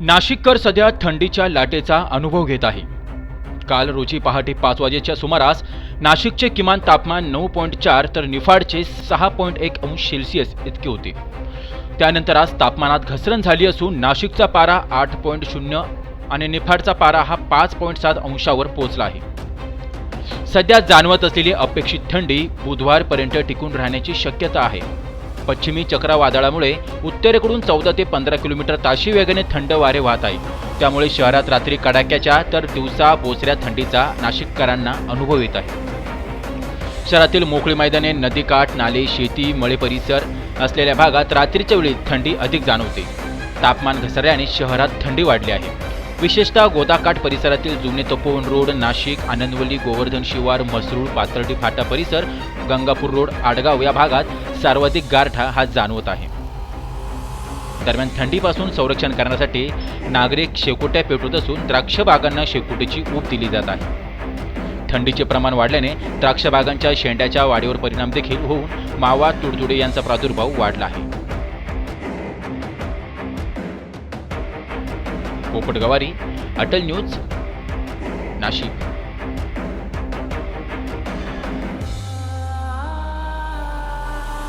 नाशिककर सध्या थंडीच्या लाटेचा अनुभव घेत आहे. काल रोजी पहाटे पाच वाजेच्या सुमारास नाशिकचे किमान तापमान नऊ पॉईंट चार तर निफाडचे सहा पॉईंट एक अंश सेल्सिअस इतके होते. त्यानंतर आज तापमानात घसरण झाली असून नाशिकचा पारा आठ पॉईंट शून्य आणि निफाडचा पारा हा पाच पॉईंट सात अंशावर पोहोचला आहे. सध्या जाणवत असलेली अपेक्षित थंडी बुधवारपर्यंत टिकून राहण्याची शक्यता आहे. पश्चिमी चक्रावादळामुळे उत्तरेकडून चौदा ते पंधरा किलोमीटर ताशी वेगाने थंड वारे वाहत आहे त्यामुळे शहरात रात्री कडाक्याच्या तर दिवसा बोचऱ्या थंडीचा नाशिककरांना अनुभव येत आहे. शहरातील मोकळी मैदाने नदीकाठ नाले शेती मळे परिसर असलेल्या भागात रात्रीच्या वेळी थंडी अधिक जाणवते. तापमान घसरल्याने शहरात थंडी वाढली आहे. विशेषतः गोदाकाठ परिसरातील जुने तपोवन रोड नाशिक आनंदवली गोवर्धन शिवार मसरूळ पाथर्डी फाटा परिसर गंगापूर रोड आडगाव या भागात सर्वाधिक गारठा हा जाणवत आहे. दरम्यान थंडीपासून संरक्षण करण्यासाठी नागरिक शेकोट्या पेटवत असून द्राक्ष बागांना शेकोटीची ऊब दिली जात आहे. थंडीचे प्रमाण वाढल्याने द्राक्ष बागांच्या शेंड्याच्या वाढीवर परिणाम देखील होऊन मावा तुडतुडे यांचा प्रादुर्भाव वाढला आहे. पोपट गवारी अटल न्यूज नाशिक.